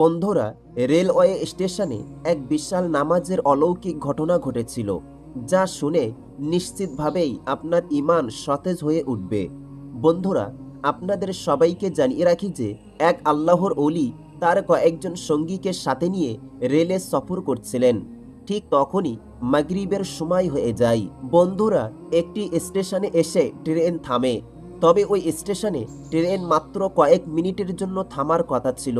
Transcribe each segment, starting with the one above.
বন্ধুরা, রেলওয়ে স্টেশনে এক বিশাল নামাজের অলৌকিক ঘটনা ঘটেছিল, যা শুনে নিশ্চিতভাবেই আপনার ইমান সতেজ হয়ে উঠবে। বন্ধুরা, আপনাদের সবাইকে জানিয়ে রাখি যে, এক আল্লাহর অলি তার কয়েকজন সঙ্গীকে সাথে নিয়ে রেলে সফর করছিলেন। ঠিক তখনই মাগরিবের সময় হয়ে যায়। বন্ধুরা, একটি স্টেশনে এসে ট্রেন থামে, তবে ওই স্টেশনে ট্রেন মাত্র কয়েক মিনিটের জন্য থামার কথা ছিল।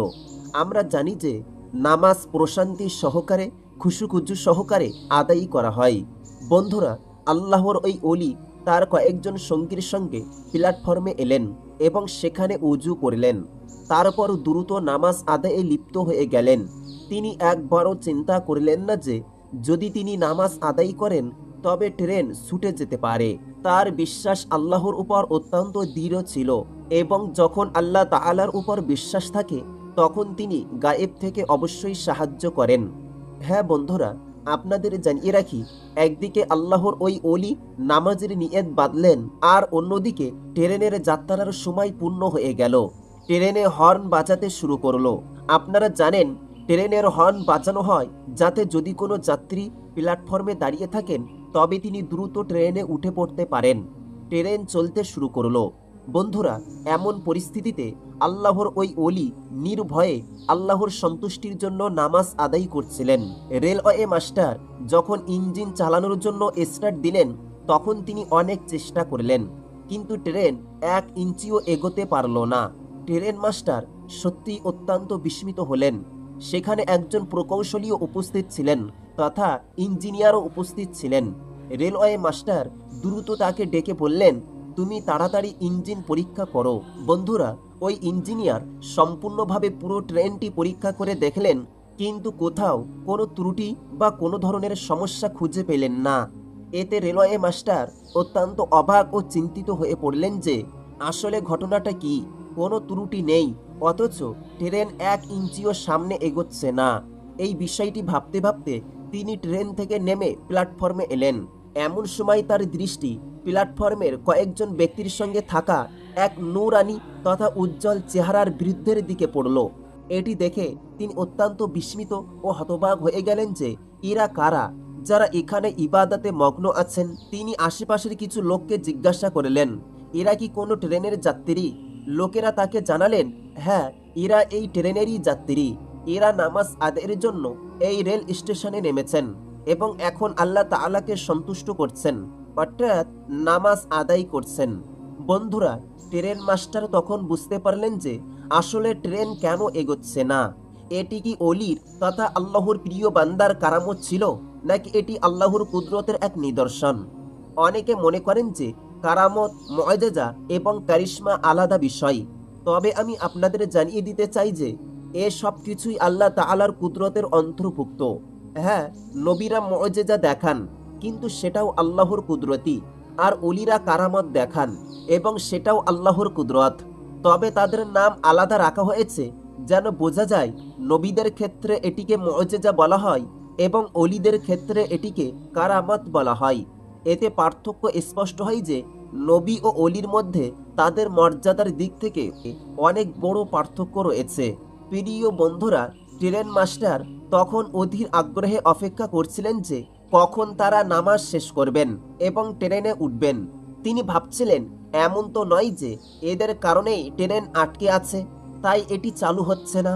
আমরা জানি যে নামাজ প্রশান্তি সহকারে, খুশুখুজু সহকারে আদায়ী করা হয়। বন্ধুরা, আল্লাহর ওই অলি তার কয়েকজন সঙ্গীর সঙ্গে প্ল্যাটফর্মে এলেন এবং সেখানে উজু করলেন। তারপর দ্রুত নামাজ আদায়ে লিপ্ত হয়ে গেলেন। তিনি একবারও চিন্তা করলেন না যে, যদি তিনি নামাজ আদায় করেন, তবে ট্রেন ছুটে যেতে পারে। তার বিশ্বাস আল্লাহর উপর অত্যন্ত দৃঢ় ছিল এবং যখন আল্লাহ তাআলার উপর বিশ্বাস থাকে তখন তিনি গায়েব থেকে অবশ্যই সাহায্য করেন। হ্যাঁ বন্ধুরা, আপনাদের জানিয়ে রাখি, একদিকে আল্লাহর ওই অলি নামাজের নিয়ত বাঁধলেন আর অন্যদিকে ট্রেনের যাত্রার সময় পূর্ণ হয়ে গেল। ট্রেনে হর্ন বাজাতে শুরু করল। আপনারা জানেন, ট্রেনের হর্ন বাজানো হয় যাতে যদি কোনো যাত্রী প্ল্যাটফর্মে দাঁড়িয়ে থাকেন, তবে তিনি দ্রুত ট্রেনে উঠে পড়তে পারেন। ট্রেন চলতে শুরু করল। বন্ধুরা, এমন পরিস্থিতিতে আল্লাহর ওই অলি নির্ভয়ে আল্লাহর সন্তুষ্টির জন্য নামাজ আদায় করছিলেন। রেলওয়ে মাস্টার যখন ইঞ্জিন চালানোর জন্য স্টার্ট দিলেন, তখন তিনি অনেক চেষ্টা করলেন, কিন্তু ট্রেন এক ইঞ্চিও এগোতে পারল না। ট্রেন মাস্টার সত্যি অত্যন্ত বিস্মিত হলেন। সেখানে একজন প্রকৌশলীও উপস্থিত ছিলেন তথা ইঞ্জিনিয়ারও উপস্থিত ছিলেন। রেলওয়ে মাস্টার দ্রুত তাকে ডেকে বললেন তুমি তাড়াতাড়ি ইঞ্জিন পরীক্ষা করো। বন্ধুরা, ওই ইঞ্জিনিয়ার সম্পূর্ণভাবে পুরো ট্রেনটি পরীক্ষা করে দেখলেন, কিন্তু কোথাও কোনো ত্রুটি বা কোনো ধরনের সমস্যা খুঁজে পেলেন না। এতে রেলওয়ে মাস্টার অত্যন্ত অবাক ও চিন্তিত হয়ে পড়লেন যে, আসলে ঘটনাটা কি? কোনো ত্রুটি নেই, অথচ ট্রেন এক ইঞ্চিও সামনে এগোচ্ছে না। এই বিষয়টি ভাবতে ভাবতে তিনি ট্রেন থেকে নেমে প্ল্যাটফর্মে এলেন। এমন সময় তার দৃষ্টি প্ল্যাটফর্মের কয়েকজন ব্যক্তির সঙ্গে থাকা এক নূরানি তথা উজ্জ্বল চেহারার বৃদ্ধের দিকে পড়ল। এটি দেখে তিনি অত্যন্ত বিস্মিত ও হতবাক হয়ে গেলেন যে, এরা কারা? যারা এখানে ইবাদতে মগ্ন আছেন, তিনি আশেপাশের কিছু লোককে জিজ্ঞাসা করলেন, এরা কি কোনো ট্রেনের যাত্রী? লোকেরা তাকে জানালেন হ্যাঁ এরা এই ট্রেনেরই যাত্রী। এরা নামাজ আদায়ের জন্য এই রেল স্টেশনে নেমেছেন। এবং এখন আল্লাহ তাআলাকে সন্তুষ্ট করছেন। অর্থাৎ নামাজ আদায় করছেন। বন্ধুরা, ট্রেন মাস্টার তখন বুঝতে পারলেন যে আসলে ট্রেন কেন এগোচ্ছে না। এটি কি অলির তথা আল্লাহর প্রিয় বান্দার কারামত ছিল, নাকি এটি আল্লাহর কুদরতের এক নিদর্শন? অনেকে মনে করেন যে কারামত ময়দেজা এবং কারিশ্মা আলাদা বিষয়। তবে আমি আপনাদের জানিয়ে দিতে চাই যে এ সব কিছুই আল্লাহ তাআলার কুদরতের অন্তর্ভুক্ত। হ্যাঁ নবীরা মজেজা দেখান, কিন্তু সেটাও আল্লাহর কুদরতি, আর অলিরা কারামত দেখান, এবং সেটাও আল্লাহর কুদরত। তবে তাদের নাম আলাদা রাখা হয়েছে, যেন বোঝা যায়, নবীদের ক্ষেত্রে এটিকে মজেজা বলা হয়, এবং অলিদের ক্ষেত্রে এটিকে কারামত বলা হয়। এতে পার্থক্য স্পষ্ট হয় যে, নবী ও অলির মধ্যে তাদের মর্যাদার দিক থেকে অনেক বড় পার্থক্য রয়েছে। প্রিয় বন্ধুরা ট্রেন মাস্টার, তখন অধীর আগ্রহে অপেক্ষা করছিলেন যে কখন তারা নামাজ শেষ করবেন এবং ট্রেনে উঠবেন। তিনি ভাবছিলেন, এমন তো নয় যে এদের কারণেই ট্রেন আটকে আছে, তাই এটি চালু হচ্ছে না।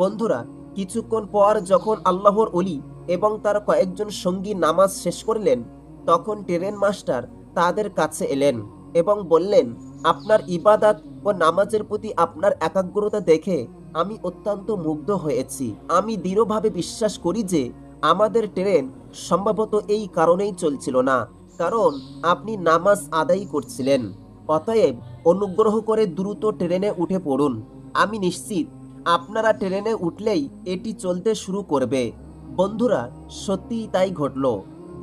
বন্ধুরা, কিছুক্ষণ পর যখন আল্লাহর অলি এবং তার কয়েকজন সঙ্গী নামাজ শেষ করলেন, তখন ট্রেন মাস্টার তাদের কাছে এলেন এবং বললেন, আপনার ইবাদাত ও নামাজের প্রতি আপনার একাগ্রতা দেখে আমি অত্যন্ত মুগ্ধ হয়েছি। আমি দৃঢ়ভাবে বিশ্বাস করি যে আমাদের ট্রেন সম্ভবত এই কারণেই চলছিল না, কারণ আপনি নামাজ আদায় করছিলেন। অতএব অনুগ্রহ করে দ্রুত ট্রেনে উঠে পড়ুন। আমি নিশ্চিত আপনারা ট্রেনে উঠলেই এটি চলতে শুরু করবে। বন্ধুরা, সত্যিই তাই ঘটল।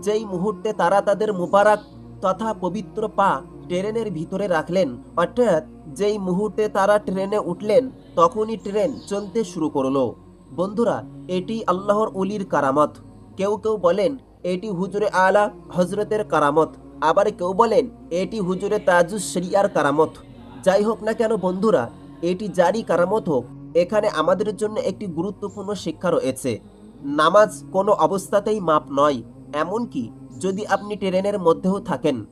যেই মুহূর্তে তারা তাদের মুবারক তথা পবিত্র পা ট্রেনের ভিতরে রাখলেন। অর্থাৎ যেই মুহূর্তে তারা ট্রেনে উঠলেন, তখনই ট্রেন চলতে শুরু করল। বন্ধুরা, এটি আল্লাহর অলির কারামত। কেউ কেউ বলেন, এটি হুজুরে আলা হজরতের কারামত। আবার কেউ বলেন, এটি হুজুরে তাজুস শরিয়ার কারামত। যাই হোক না কেন বন্ধুরা, এটি জারি কারামত হোক, এখানে আমাদের জন্য একটি গুরুত্বপূর্ণ শিক্ষা রয়েছে। নামাজ কোনো অবস্থাতেই মাপ নয়, এমনকি যদি আপনি ট্রেনের মধ্যেও থাকেন।